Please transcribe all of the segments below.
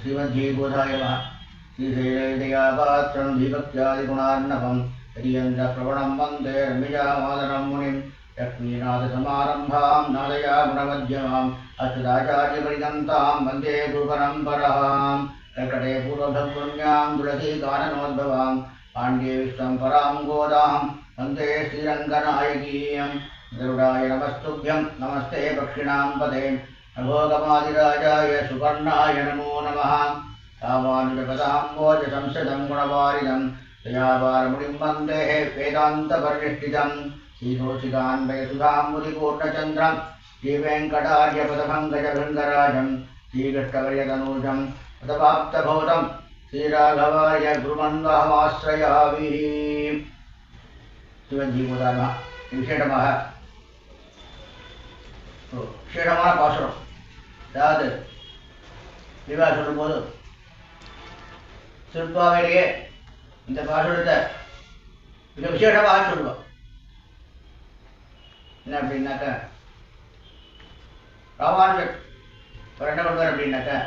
श्रीमद्भीभूताय नमः श्रीशैलविदयापात्रं दीपत्यादिगुणार्णवं हरियन्द्रप्रवणं वंदे रम्यजामादरं मुनिं लक्ष्मीनाथसमारम्भां नादया गुणमध्यमाम् अष्टदाचार्यपर्यन्तां वंदे गुरुपरम्परां प्रकटे पूर्वभद्पुण्यां तुलसीकाननोद्भवां पाण्ड्ये विश्वं परां गोदां वंदे श्रीरङ्गनायकीयं गरुडाय नमस्तुभ्यं नमस्ते पक्षिणां पदे नभोगमादिराजाय सुपर्णाय नमो नमः रामानुजपदाम्बोज संसदं गुणवारिदं दयापारमुनिं वन्दे वेदान्तपरिनिष्ठितं श्रीतोषितान्वयसुधाम्बुधिपूर्णचन्द्रं श्रीवेङ्कटार्यपदपङ्कजभृङ्गराजं श्रीकृष्णवर्यतनूजं पदपाप्तभौतं श्रीराघवार्य गुरुमन्वहमाश्रयामि சிவஜீவதானா விசேடமாக ஒரு விசேடமான பாசுரம் அதாவது விவா சொல்லும்போது திருப்பாவையிலேயே இந்த பாசுரத்தை மிக விசேஷமாக சொல்லுவோம் என்ன அப்படின்னாக்க ராமானுஜர் அவர் என்ன பண்ணுவார் அப்படின்னாக்கா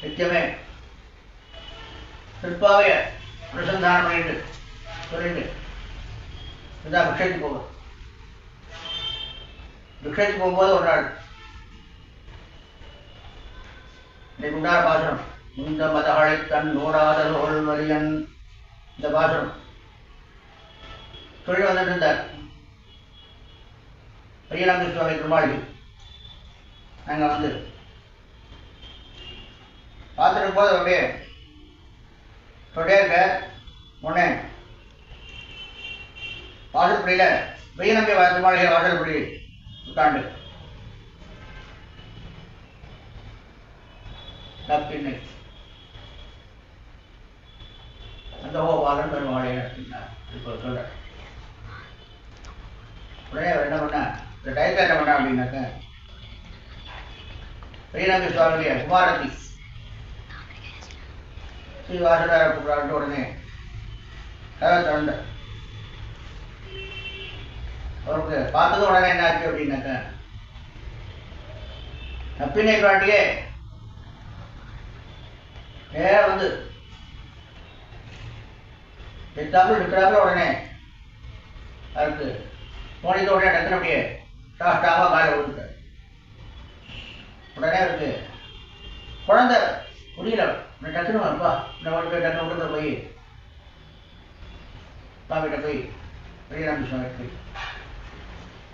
நித்தியமே திருப்பாவைய அனுசந்தானம் பண்ணிட்டு சொல்லிட்டு இதான் பிக்ஷைக்கு போவோம் பிக்ஷைக்கு போகும்போது ஒரு நாள் இன்னைக்கு உண்டான பாசனம் இந்த மதகளை தன் நூறாத நூல் மரியன் இந்த பாசனம் சொல்லி வந்துட்டு இருந்தார் பெரியலாங்க சுவாமி திருமாளி அங்க வந்து. பார்த்துட்டு போது அப்படியே சொல்லிட்டே இருக்க உடனே வாசல்படியில வெயிலம்பி திருமாளிகை வாசல்படி உட்காண்டு தப்பின்னு அந்த கோபாலன் பெருமாளே அப்படின்னா இப்போ சொல்ற உடனே அவர் என்ன பண்ண இந்த டயத்தை என்ன பண்ண அப்படின்னாக்க வெயிலம்பி சுவாமிய குமாரதி ஸ்ரீ வாசுதார கூப்பிடாட்டு உடனே கதை திறந்த அவருக்கு பார்த்தது உடனே என்ன ஆச்சு அப்படின்னாக்க நப்பினை காட்டியே நேர வந்து. எத்தாப்புல இருக்கிறாப்புல உடனே. அதுக்கு போனித்த உடனே டக்குனு அப்படியே சாஷ்டாமா காலை விழுந்துட்டார் உடனே இருக்கு. குழந்தை புரியல உன்னை டக்குனு வரப்பா இந்த ஓடி போய் டக்குனு விடுங்க போய். பாப்பிட்ட போய். பெரியராம போய்.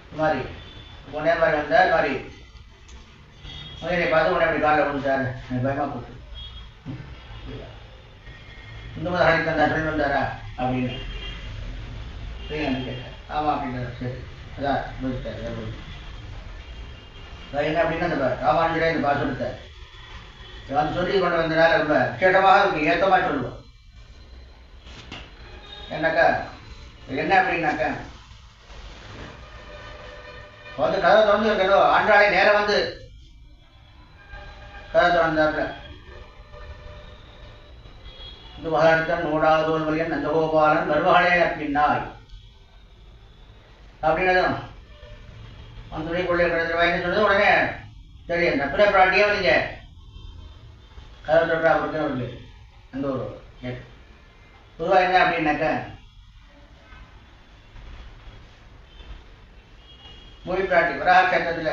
இது மாதிரி. உடனே மாதிரி வந்தார் மாதிரி. முதலை பார்த்து உடனே அப்படி காலில் விழுந்துட்டார். பயமாக பயமா போட்டு இந்த மாதிரி அழைத்து வந்தா வந்தாரா அப்படின்னு கேட்டேன் ஆமா அப்படின்னு சரி அதான் முடிச்சிட்டார் என்ன அப்படின்னா இந்த ராமானுஜரே இந்த பாசுரத்தை வந்து சொல்லி கொண்டு வந்தனால ரொம்ப விசேஷமாக இருக்கு ஏத்தமா சொல்லுவோம் என்னக்கா என்ன அப்படின்னாக்கா வந்து கதை திறந்து இருக்கணும் ஆண்டாளே நேரம் வந்து கதை திறந்தாப்புல இந்த மகாரத்தன் நூடாதோல் வலியன் நந்தகோபாலன் வருவாளே அப்படின்னாய் அப்படின்னு அந்த துணிக்குள்ளே கிடந்த சொன்னது உடனே தெரியும். அந்த பிற பிராட்டியே வரீங்க கதை தொட்டா அப்படின்னு ஒரு அந்த ஒரு பொதுவாக என்ன அப்படின்னாக்க மொழி பிராட்டி வராக கஷேத்திரத்தில்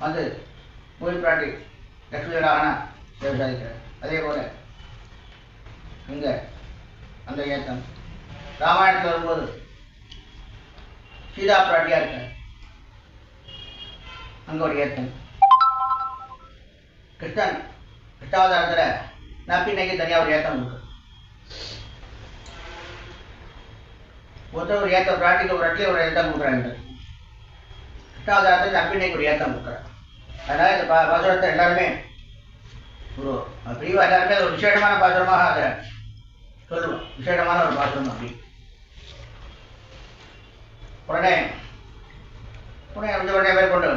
வந்து மொழி பிராட்டி லட்சுமி ராகனா சேவை அதே போல இங்க அந்த ஏத்தம் ராமாயணத்தில் வரும்போது சீதா பிராட்டியா இருக்க அங்க ஒரு ஏத்தம் கிருஷ்ணன் கிருஷ்ணாவதாரத்துல நப்பின்னைக்கு தனியா ஒரு ஏத்தம் உண்டு. ஒருத்தர் ஒரு ஏத்தம் பிராட்டிக்கு ஒரு இடத்துல ஒரு ஏத்தம் கொடுக்குறாங்க. கிருஷ்ணாவதாரத்தில் நப்பின்னைக்கு ஒரு ஏத்தம் கொடுக்குறாங்க அதனால இந்த பாசுரத்தை எல்லாருமே ஒரு பிரிவா எல்லாருமே ஒரு விசேஷமான பாத்திரமாக அதை சொல்லுவோம் விசேஷமான ஒரு பாத்திரம் அப்படி உடனே உடனே வந்து உடனே மேற்கொண்டு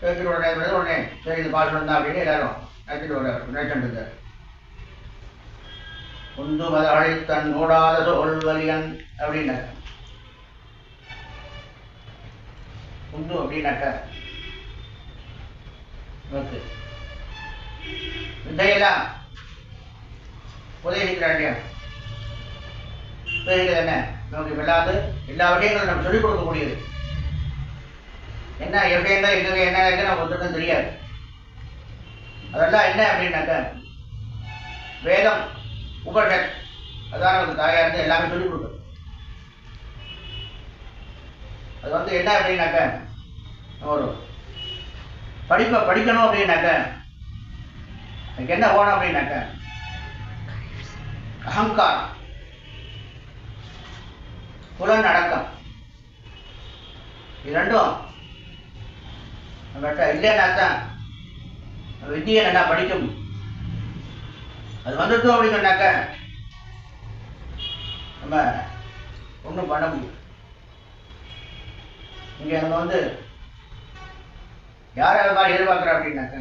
கேட்கிற உடனே உடனே சரி இது பாத்திரம் தான் அப்படின்னு எல்லாரும் நினைச்சிட்டு வர நினைச்சிட்டு இருந்தார் உந்து மதகளை தன் நூடாத சொல்வலியன் அப்படின்னார் உந்து அப்படின்னாக்க ஓகே. வித்தையெல்லாம் உதவிக்கிறார் இல்லையா உதவிகள் என்ன? நமக்கு வெள்ளாது எல்லா விஷயங்களும் நம்ம சொல்லிக் கொடுக்கக்கூடியது. என்ன எப்படி என்ன எங்க என்ன இருக்கு நமக்கு ஒருத்தருக்கும் தெரியாது. அதெல்லாம் என்ன அப்படின்னாக்க வேதம் உபனிஷத் அதான் நமக்கு தாயா இருந்து எல்லாமே சொல்லிக் கொடுக்கும் அது வந்து என்ன அப்படின்னாக்க ஒரு படிப்பை படிக்கணும் அப்படின்னாக்க அதுக்கு என்ன போகணும் அப்படின்னாக்க அகங்காரம். புலநடக்கம் இது ரெண்டும் நம்மகிட்ட இல்லைன்னா தான் வித்தியை நல்லா படிக்கும். அது வந்துட்டோம் அப்படின்னு சொன்னாக்க நம்ம ஒன்றும் பண்ண முடியும் இங்கே நம்ம வந்து யார் அது மாதிரி எதிர்பார்க்குறா அப்படின்னாக்க?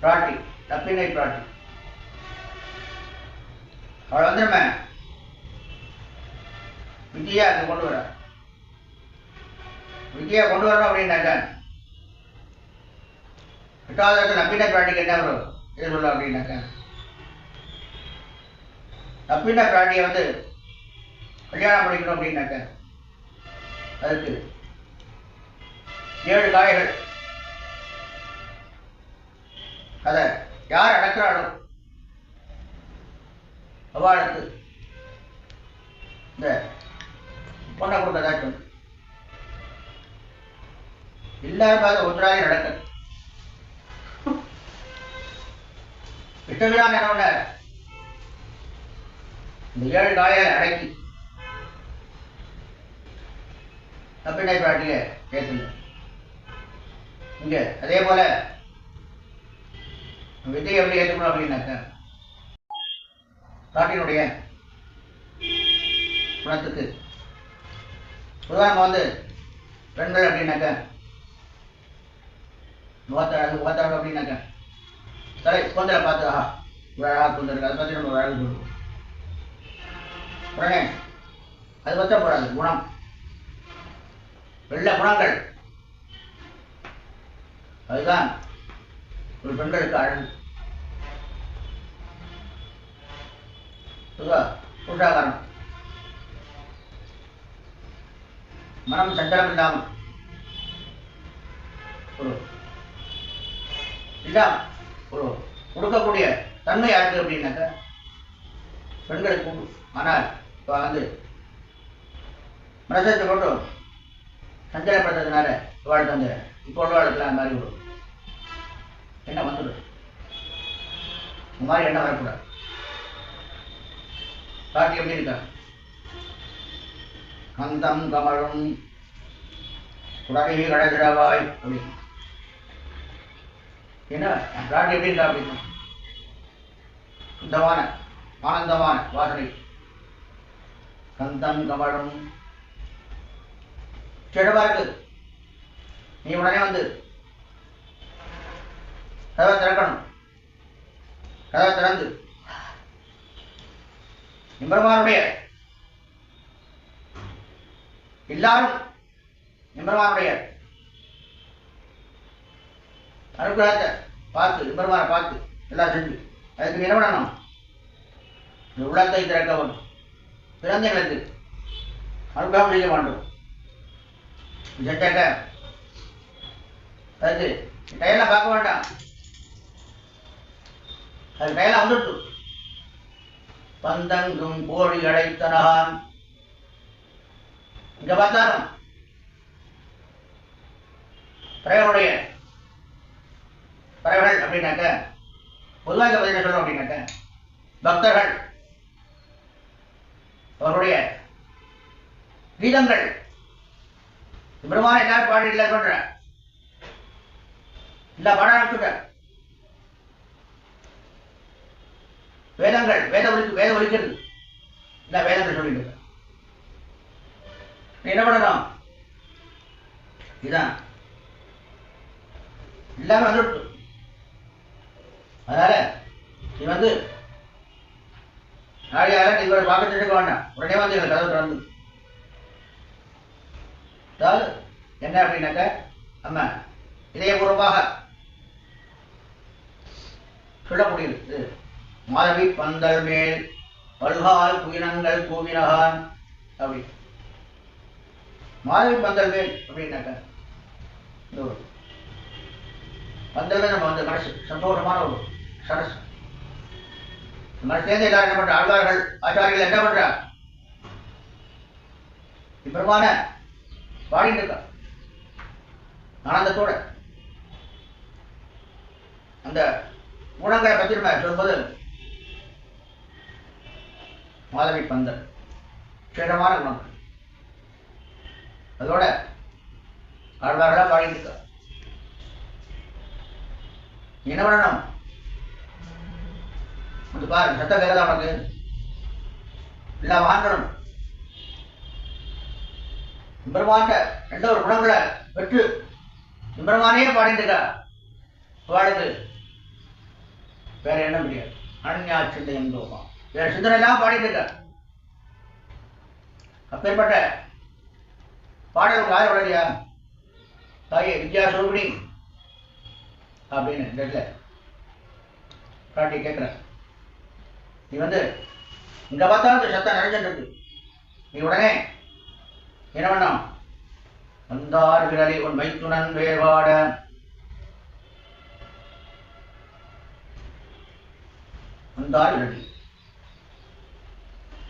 பிராட்டி தப்பினை பிராட்டி. அவளை வந்து நம்ம வித்தியா கொண்டு வர விஜயா கொண்டு வரணும் அப்படின்னாக்க எட்டாவது நப்பின பிராட்டிக்கு என்ன வரும்? எது சொல்ல அப்படின்னாக்க நப்பின பிராட்டியை வந்து கல்யாணம் பண்ணிக்கணும் அப்படின்னாக்க அதுக்கு ஏழு காய்கள் அதை யார் அடக்கிறாளோ? அவளுக்கு இந்த பொண்ணை கொடுக்கதாச்சும் எல்லாரும் பார்த்து ஒன்றாக நடக்க இஷ்டமில்லாம என்ன இந்த ஏழு காயை அடக்கி. தப்பினை பாட்டிய பேசுங்க. இங்க அதே போல. வித்தை எப்படி ஏற்றுக்கணும் அப்படின்னாக்க காட்டினுடைய குணத்துக்கு. உதாரணம் வந்து பெண்கள் அப்படின்னாக்க முகத்தழகு முகத்தழகு அப்படின்னாக்க தலை கொந்தலை பார்த்து ஆஹா ஒரு அழகாக கொண்டு இருக்கு. அதை பற்றி நம்ம ஒரு அழகு சொல்லுவோம் உடனே அது பற்ற போடாது குணம். வெள்ள குணங்கள். அதுதான் ஒரு பெண்களுக்கு அழகு. புருஷாகாரம் மனம் சஞ்சலம் இல்லாமல். ஒரு இல்லாம ஒரு கொடுக்கக்கூடிய தன்மை யாருக்கு அப்படின்னாக்க பெண்களுக்கு உண்டு. ஆனால் இப்போ வந்து மனசத்தை போட்டு சஞ்சலப்படுத்துறதுனால வாழ்க்கை வந்து இப்போ உள்ள அந்த மாதிரி விடும் என்ன வந்துடும் இந்த மாதிரி எண்ணம் வரக்கூடாது பாட்டி எப்படி இருக்கா கந்தம் கமழும் குடகை கடதிரவாய் அப்படி என்ன? பிராட்டி எப்படி இருக்கா அப்படின்னா? சுத்தமான ஆனந்தமான வாசனை. கந்தம் கமழும். கிழவா இருக்கு நீ உடனே வந்து கதவை திறக்கணும். கதவை திறந்து. நிம்பருமானுடைய எல்லாரும் நிம்பருமானுடைய அனுகிரகத்தை பார்த்து நிம்பருமான பார்த்து எல்லாம் செஞ்சு அதுக்கு என்ன பண்ணணும்? உள்ளத்தை திறக்கவும் குழந்தைகளுக்கு அனுகிரகம் செய்ய வேண்டும். செஞ்சாக்க அதுக்கு டயர்லாம் பார்க்க வேண்டாம். அது மேல வந்துட்டு பந்தங்கும் கோழி அடைத்தனகான் இங்க பார்த்தாலும் பறவைகளுடைய பறவைகள் அப்படின்னாக்க பொதுவாக என்ன சொல்றோம் அப்படின்னாக்க பக்தர்கள் அவருடைய கீதங்கள். பிரம்மா எல்லாரும் பாடி இல்லை சொல்ற இல்ல பாட ஆரம்பிச்சுட்ட வேதங்கள் வேத ஒழிக்கு வேத ஒழிக்கிறது இந்த வேதங்கள் சொல்லிட்டு என்ன பண்ணணும்? இதான். எல்லாமே வந்துட்டு அதனால நீ வந்து நாளையார நீ இவரை பார்க்க தெரிஞ்சுக்க வேண்டாம். உடனே வந்து எங்களை கதவு திறந்து. அதாவது என்ன அப்படின்னாக்க நம்ம இதயபூர்வமாக சொல்லக்கூடியது. இது மாதவி பந்தல் மேல் பல்கால் புயினங்கள் கூவினகான் அப்படி. மாதவி பந்தல் மேல் அப்படின்னாக்க இந்த ஒரு. பந்தல் நம்ம வந்து மனசு சந்தோஷமான ஒரு சரசு. மனசுலேருந்து எல்லாரும் என்ன பண்ற? ஆழ்வார்கள் ஆச்சாரிகள் என்ன பண்றா? இப்பரமான பாடிட்டு இருக்கா ஆனந்தத்தோட. அந்த குணங்களை பற்றி நம்ம சொல்லும்போது மாதவி பந்தல். சேடமான குணங்கள். அதோட ஆழ்வார்களா பாடிட்டு என்ன பண்ணணும்? வந்து பாரு சத்தம் கேட்கதா உனக்கு? எல்லாம் வாங்கணும். பெருமாண்ட எந்த ஒரு குணங்களை பெற்று பெருமானே பாடிட்டு இருக்கா பாடுது வேற என்ன முடியாது. அனன்யா சிந்தை என்போமா? வேற எல்லாம் பாடிட்டு இருக்க. அப்பேற்பட்ட பாடல் காய உடலையா தாயே வித்யா சொல்படி அப்படின்னு இந்த இடத்துல பாட்டி கேட்குற நீ வந்து இங்கே பார்த்தாலும் இந்த சத்தம் நிறைஞ்சிட்டு இருக்கு. நீ உடனே என்ன பண்ணாம் வந்தார் விரலி உன் மைத்துணன் வேறுபாட. வந்தார் விரலி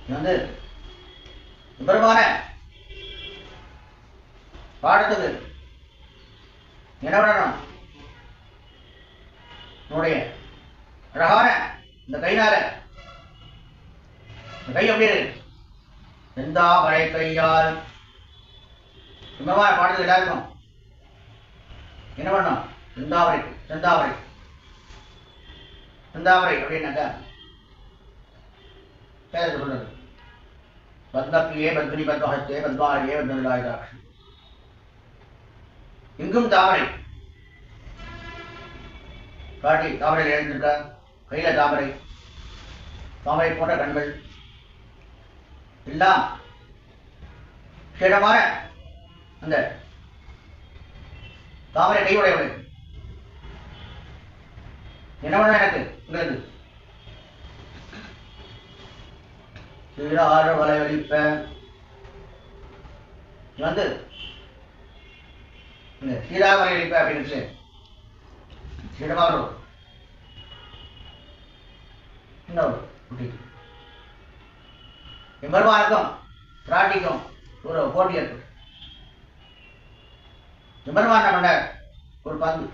வந்து விபரமான பாடத்துக்கு என்ன பண்ணணும்? உன்னுடைய அழகான இந்த கைனால இந்த கை எப்படி இருக்கு? செந்தாமரை கையால். சும்மா பாடத்துக்கு எல்லாருக்கும். என்ன பண்ணும் செந்தாமரை செந்தாமரை செந்தாமரை அப்படின்னாக்கா பேர் சொல்றது பத்மப்பியே பத்மினி பத்மஹஸ்தே பத்மாரியே பத்மலாயுதாட்சி இங்கும் தாமரை காட்டி தாமரையில் எழுந்திருக்கார் கையில தாமரை தாமரை போன்ற கண்கள் எல்லாம் சேடமான அந்த தாமரை கையுடையவளை என்ன பண்ண எனக்கு உங்களுக்கு சீராறு வளைவழிப்ப வந்து. இந்த சீராக வலையளிப்ப அப்படின்னு சீடமாக வரும். இன்னொரு குட்டி. எம்பெருமானுக்கும் பிராட்டிக்கும் ஒரு போட்டி ஏற்பட்டு எம்பெருமான் என்ன பண்ணார் ஒரு பந்து.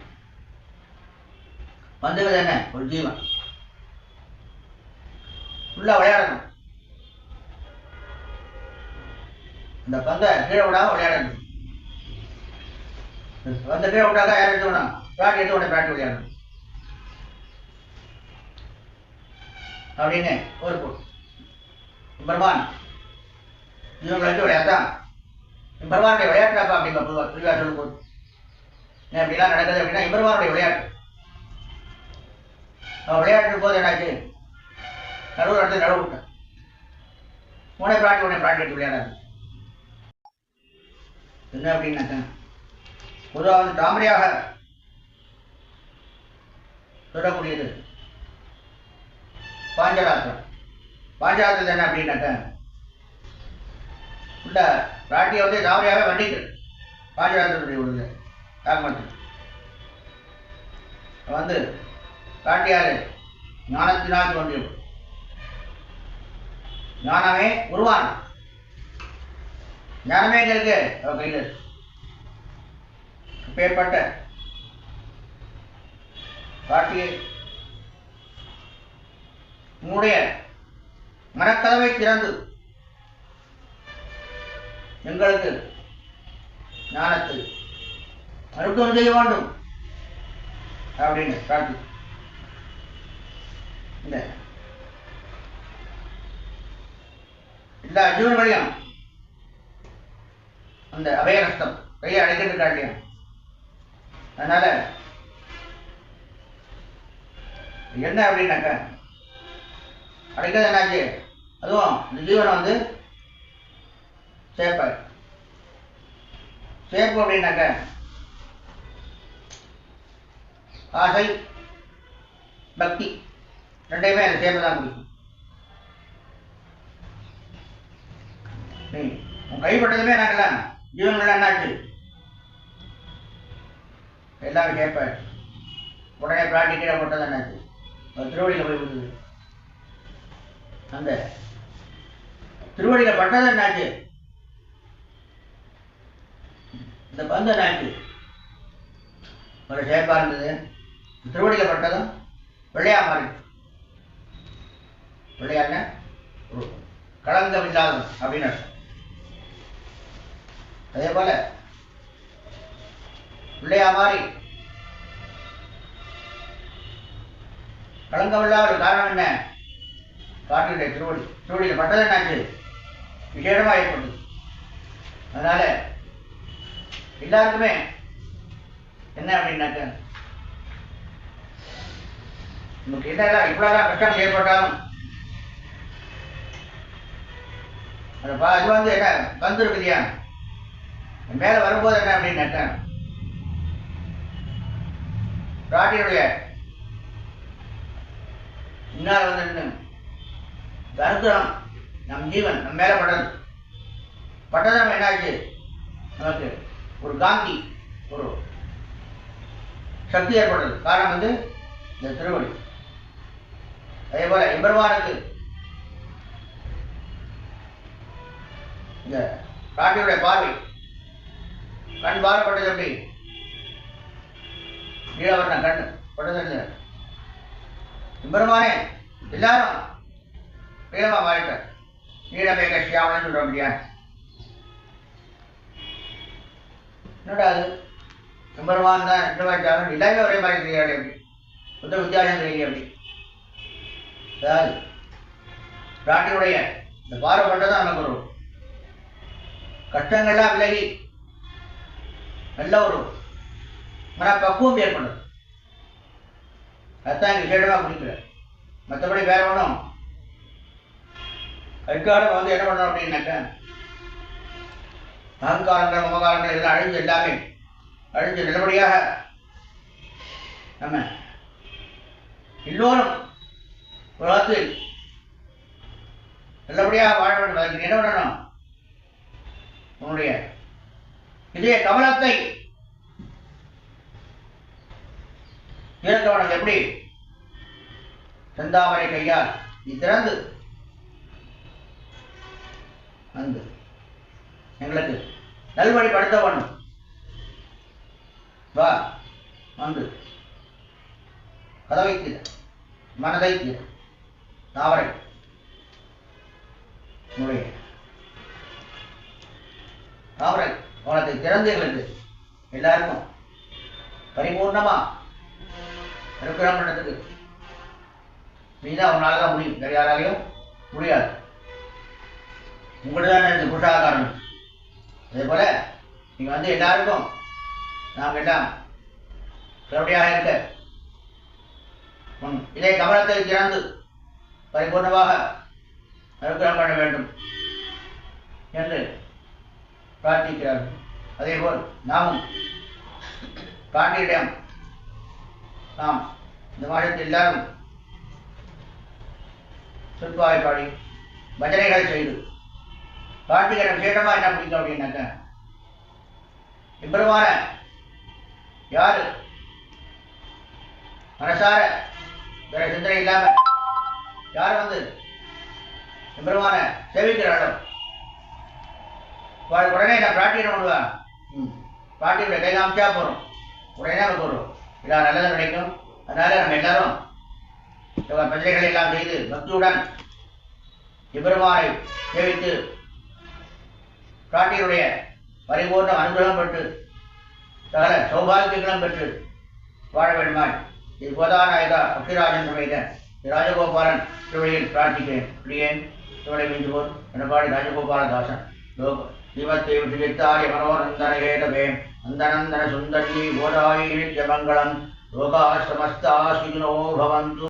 பந்துகள் என்ன? ஒரு ஜீவன். உள்ள விளையாடணும். இந்த பந்தை கீழே விடாம விளையாடணும் பந்தை கீழே விட்டாக்கா யார் எடுத்துக்கணும் பேட் எடுத்து உடனே பேட் விளையாடணும் அப்படின்னு ஒரு பொருள் பெருமான் இவங்களை வச்சு விளையாட்டான் பெருமானுடைய விளையாட்டாப்பா அப்படிங்க பொதுவாக திருவிழா சொல்லும் போது. ஏன் இப்படிலாம் நடக்குது அப்படின்னா எம்பெருமானுடைய விளையாட்டு. அவன் விளையாட்டு போது என்னாச்சு? நடுவு நடந்து நடுவு விட்டான் உடனே பிராட்டி உடனே பிராட்டி எடுத்து விளையாடாது. என்ன அப்படின்னாக்க பொதுவாக வந்து தாமரையாக சொல்லக்கூடியது பாஞ்சராத்திரம் பாஞ்சராத்திரம் என்ன அப்படின்னாக்க உள்ள ராட்டியை வந்து தாமரையாக வண்டிக்கு. பாஞ்சராத்திரத்துடைய உள்ளது தாக்கமத்து வந்து ராட்டியாரு ஞானத்தினால் தோன்றியவர். ஞானமே உருவான் ஞானமே எங்க இருக்கு? அவ கையில் இருக்கு பேர்பட்ட காட்டிய உன்னுடைய மனக்கதவை திறந்து எங்களுக்கு ஞானத்தை அருட்டம் செய்ய வேண்டும். அப்படின்னு பிரார்த்தி இந்த. எல்லா ஜீவன்களையும் அந்த அபய நஷ்டம். கையை அடைக்கிறது காட்டியும் அதனால என்ன அப்படின்னாக்க அடைக்கிறது என்னாச்சு? அதுவும் இந்த ஜீவனை வந்து சேர்ப்பார். சேர்ப்பு அப்படின்னாக்க ஆசை பக்தி ரெண்டையுமே அந்த சேர்ப்பு தான் முடிக்கும் நீ உன் கைப்பட்டதுமே நாங்களாம் ஜீவன்கள் என்னாச்சு எல்லாரும் கேட்பார் உடனே பிராட்டி கீழே போட்டது என்னாச்சு திருவடியில் போய் விடுது அந்த திருவடியில் பட்டது என்னாச்சு இந்த பந்து என்னாச்சு ஒரு சேப்பாக இருந்தது. திருவடியில் பட்டதும் வெள்ளையா மாறி. பிள்ளையா என்ன? கலந்த இல்லாதது அப்படின்னு அதே போல பிள்ளையா மாறி களங்கமில்லாத ஒரு காரணம் என்ன? காட்டுடைய திருவடி. திருவடியில் பட்டது என்னாச்சு? விசேடமா ஏற்பட்டது. அதனால எல்லாருக்குமே என்ன அப்படின்னாக்க நமக்கு என்னெல்லாம் இவ்வளோதான் கஷ்டம் ஏற்பட்டாலும் அது அது வந்து என்ன? பந்து இருக்கு மேலே வரும்போது என்ன அப்படின்னாக்க பிராட்டியுடைய முன்னால் வந்து நின்று கருத்துரம் நம் ஜீவன் நம் மேலே பட்டது. பட்டதம் என்னாச்சு? நமக்கு ஒரு காந்தி ஒரு சக்தி ஏற்படுறது காரணம் வந்து இந்த திருவடி. அதே போல எம்பெருமானுக்கு இந்த காட்டியுடைய பார்வை கண் பார்வைப்பட்டது எப்படி நீலவர்ண கண். பட்டது இல்லை எம்பெருமானே எல்லாரும் நீளமா மாறிட்டார் நீளமே கட்சியாவன்னு சொல்ற முடியா என்னடா அது? எம்பெருமான் தான் ரெண்டு வாய்ச்சாலும் எல்லாமே ஒரே மாதிரி தெரியாது அப்படி. புத்த வித்தியாசம் தெரியல அப்படி. அதாவது பிராட்டினுடைய இந்த பார்வை பாரப்பட்டதான் நமக்கு ஒரு கஷ்டங்கள்லாம் விலகி நல்ல ஒரு மனப்பக்குவம் ஏற்படும். அதுதான் விசேடமாக குடிக்கல மற்றபடி வேற ஒன்றும் அதுக்காக வந்து என்ன பண்ணணும் அப்படின்னாக்க அகங்காரங்கள் மமகாரங்கள் இதெல்லாம் அழிஞ்சு எல்லாமே அழிஞ்சு நல்லபடியாக நம்ம எல்லோரும் உலகத்தில் நல்லபடியாக வாழ வேண்டும். அதற்கு என்ன பண்ணணும்? உன்னுடைய இதய கவனத்தை இறக்கவனம் எப்படி? செந்தாமரை கையால் நீ திறந்து. வந்து எங்களுக்கு நல்வழிப்படுத்த வா வந்து. கதவை தீர மனதை தீர தாவரை தாவரை உனக்கு திறந்து எங்களுக்கு எல்லாருக்கும் பரிபூர்ணமா அனுகிரகம் பண்ணதுக்கு நீதான் உன்னால தான் முடியும். வேற யாராலையும் முடியாது. உங்களுக்கு தான் இந்த புருஷாகாரம் அதே போல நீங்க வந்து எல்லாருக்கும் நாம் எல்லாம் கருடையாக இருக்க உன் இதை கவனத்தை திறந்து பரிபூர்ணமாக அனுகிரகம் பண்ண வேண்டும் என்று பிரார்த்திக்கிறார்கள். அதேபோல் நாமும் பாண்டியிடம் நாம் இந்த மாதத்தில் எல்லாரும் சொற்பாவை பாடி பஜனைகள் செய்து கார்த்திகரம் கேட்டமா என்ன பிடிக்கும் அப்படின்னாக்க இவ்வளவான யாரு? மனசார வேற சிந்தனை இல்லாம யார் வந்து எம்பெருமான சேவிக்கிறாளோ உடனே நான் பிராட்டியம் பண்ணுவேன்? ம். பிராட்டியோட கை காமிச்சா போறோம் உடனே நமக்கு ஒரு இதா நல்லது கிடைக்கும் அதனால நம்ம எல்லாரும் பிரச்சனைகளை எல்லாம் செய்து பக்தியுடன் எம்பெருமானை சேவித்து பிராட்டியனுடைய பரிபூர்ண அனுகிரகம் பெற்று சகல சௌபாகியங்களும் பெற்று வாழ வேண்டுமாய். இது கோதாநாயகா அக்ஷராஜன் சமேத ராஜகோபாலன் திருவழியில் பிரார்த்திக்கிறேன். பிரியேன் திருவளை மிஞ்சுவோர் எனப்பாடி ராஜகோபாலதாசன் லோக दिव मनोरञ्जन हेदवे अन्दनन्दन सुन्दरी गोधारिरिमङ्गलम् रोगाश्रमस्ताशीनो भवन्तु।